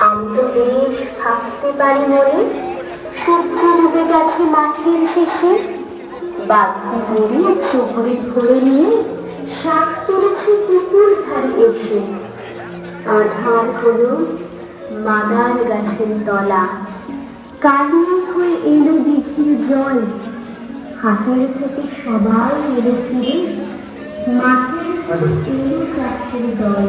আমি তো বেশ ভাবতে পারি মনে সূর্য ডুবে গেছে মাঠের শেষে বাগদি বুড়ি চুবড়ি ধরে নিয়ে শাক তুলেছে পুকুর ধারে এসে আধার হলো মাদার গাছের তলা। কালো হয়ে এলো দিঘির জল হাতের থেকে সবাই এলো ফিরে মাছের থেকে এলো চাষের দল।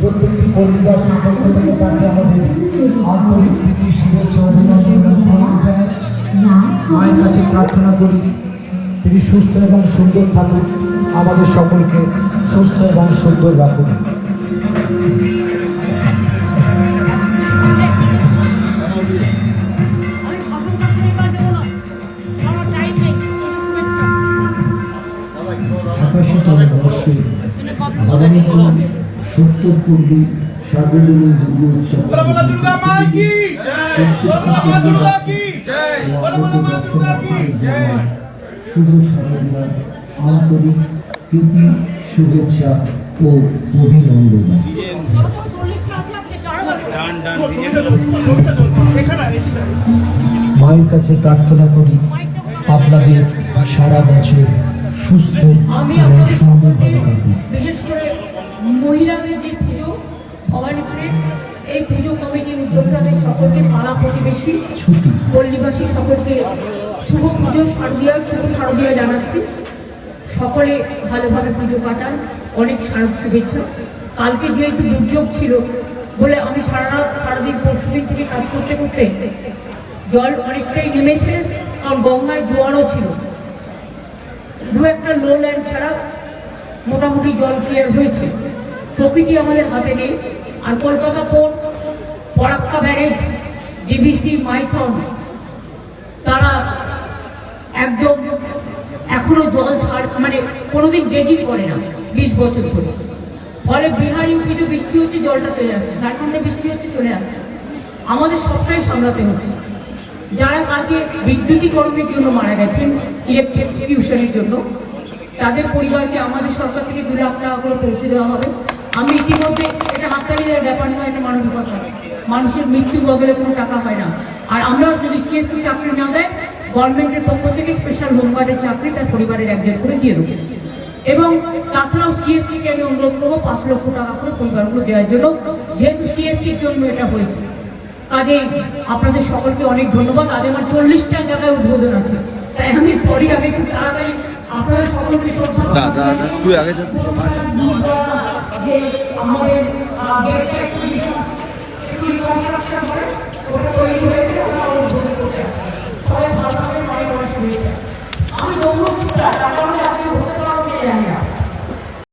প্রত্যেকটি পরিবাসের পক্ষ থেকে তাকে আমাদের আন্তরিক প্রীতি শুভেচ্ছা অভিনন্দন জানাই। মায়ের কাছে প্রার্থনা করি তিনি সুস্থ এবং সুন্দর থাকুন আমাদের সকলকে সুস্থ এবং সুন্দর রাখুন। পাশাপাশি তারা অবশ্যই ভাবানত সত্তর পূর্বী সার্বজনীন দুর্গ উৎসব শুভ সাধনা আন্তরিক প্রীতি শুভেচ্ছা ও অভিনন্দন। মায়ের কাছে প্রার্থনা করি আপনাদের সারা বছর সুস্থ আমি বিশেষ করে মহিলাদের যে পুজো ভবানীপুরের এই পুজো কমিটির উদ্যোক্তাদের সকলকে পাড়া প্রতিবেশী পল্লীবাসী সকলকে শুভ পুজো শারদীয়া শুভ শারদীয়া জানাচ্ছি। সকলে ভালোভাবে পুজো কাটান অনেক শারদ শুভেচ্ছা। কালকে যেহেতু দুর্যোগ ছিল বলে আমি সারা রাত সারাদিন পরশু দিন থেকে কাজ করতে করতে জল অনেকটাই নেমেছে কারণ গঙ্গায় জোয়ারও ছিল। দু একটা লো ল্যান্ড ছাড়া মোটামুটি জল ক্লিয়ার হয়েছে। প্রকৃতি আমাদের হাতে নেই। আর Kolkata port Farakka barrage DVC Maithon, তারা একদম এখনও জল ছাড় মানে কোনোদিন গেজিং করে না বিশ বছর ধরে। ফলে বিহার ইউপিতে বৃষ্টি হচ্ছে, জলটা চলে আসছে। ঝাড়খণ্ডে বৃষ্টি হচ্ছে, চলে আসছে। আমাদের সবটাই সামলাতে হচ্ছে। যারা কালকে বিদ্যুতীকরণের জন্য মারা গেছেন ইলেকট্রিবিউশনের জন্য। তাদের পরিবারকে, আমাদের সরকার থেকে দু লাখ টাকা করে পৌঁছে দেওয়া হবে। আমি ইতিমধ্যে এটা হাততালি দেওয়ার ব্যাপার নয়, এটা মানবিকতা মানুষের মৃত্যুর বদলে কোনো টাকা হয় না। আর আমরা যদি সিএসসি চাকরি না দেয়, গভর্নমেন্টের পক্ষ থেকে স্পেশাল হোমগার্ডের চাকরি তার পরিবারের একজন করে দিয়ে দেবো। এবং তাছাড়াও সিএসসি কে আমি অনুরোধ করব, পাঁচ লক্ষ টাকা করে পরিবারগুলো দেওয়ার জন্য। যেহেতু সিএসসির জন্য এটা হয়েছে। কাজে আপনাদের সকলকে অনেক ধন্যবাদ। আজ আমার চল্লিশটা জায়গায় উদ্বোধন আছে। সরি আমি একটু তাড়াতাড়ি আপনারা সকলকে না, না, না, তুই আগে যা। যে আমাদের